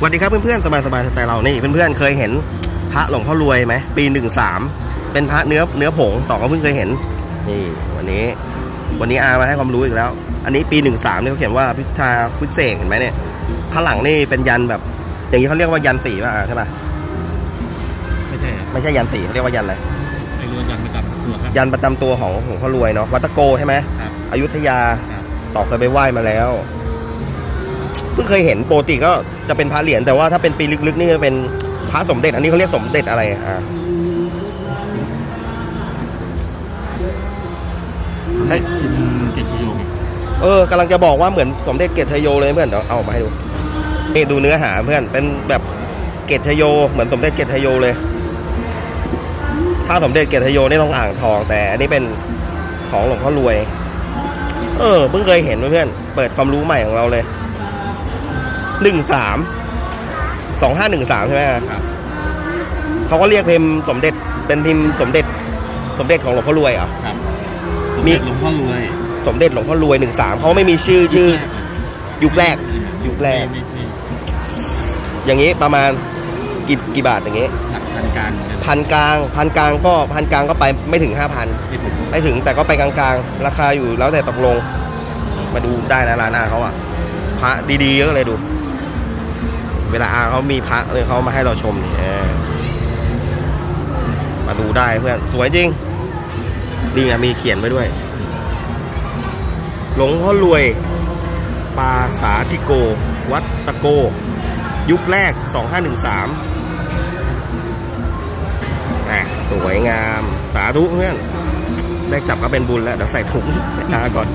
สวัสดีครับเพื่อนๆสบายสบายสไตล์เรานี่เพื่อนๆเคยเห็นพระหลวงพ่อรวยไหมปีหนึ่งสามเป็นพระเนื้อเนื้อผงต่อก็เพิ่งเคยเห็นนี่วันนี้ วันนี้อามาให้ความรู้อีกแล้ว อันนี้ปีหนึ่งสามเนี่ยเขาเขียนว่าพิธาพุทธเสกเห็นไหมเนี่ยข้างหลังนี่เป็นยันแบบ อย่างนี้เขาเรียกว่ายันสีป่ะอาใช่ป่ะไม่ใช่ครับไม่ใช่ยันสีเขาเรียกว่ายันอะไรไอ้รวนยันประจำตัวครับยันประจำตัวของหลวงพ่อรวยเนาะวัดตะโกใช่ไหมครับอยุธยาครับต่อเคยไปไหว้มาแล้ว เพิ่งเคยเห็นปกติก็จะเป็นพระเหรียญแต่ว่าถ้าเป็นปีลึกๆนี่จะเป็นพระสมเด็จ อันนี้เขาเรียกสมเด็จอะไรอะเฮ้ยพิมพ์เกจิโยงเออกำลังจะบอกว่าเหมือนสมเด็จเกตชโยเลยเพื่อนเดี๋ยวเอามาให้ดูนี่ดูเนื้อหาเพื่อนเป็นแบบเกตชโยเหมือนสมเด็จเกตชโยเลย ถ้าสมเด็จเกตชโยนี่ต้องอ่างทอง แต่อันนี้เป็นของหลวงพ่อรวย เออเพิ่งเคยเห็นเพื่อนเปิดความรู้ใหม่ของเราเลย หนึ่งสามสองห้าหนึ่งสามใช่ไหมครับ เขาก็เรียกพิมพ์สมเด็จเป็นพิมพ์สมเด็จ สมเด็จของหลวงพ่อรวยเหรอครับมีมีหลวงพ่อรวยสมเด็จหลวงพ่อรวยหนึ่งสามเขาไม่มีชื่อชื่อ ยุคแรก ยุคแรก ไม่ไม่อย่างนี้ประมาณกี่กี่บาทอย่างนี้หลักพันการเหมือนกันพันกลางพันกลางก็พันกลางก็ไปไม่ถึงห้าพันที่ผมไม่ถึงแต่ก็ไปกลางๆ ราคาอยู่แล้วแต่ตกลง มาดูได้นะร้านอาเขาอะพระดีๆเยอะเลยดู เวลาอาเขามีพระเลยเขามาให้เราชมนี่มาดูได้เพื่อนสวยจริงนี่ไงมีเขียนไว้ด้วย หลงพ่อรวย ปาสาธิโก วัดตะโก ยุคแรก 2513อะสวยงาม สาธุเพื่อน ได้จับก็เป็นบุญแล้ว เดี๋ยวใส่ถุงอาก่อน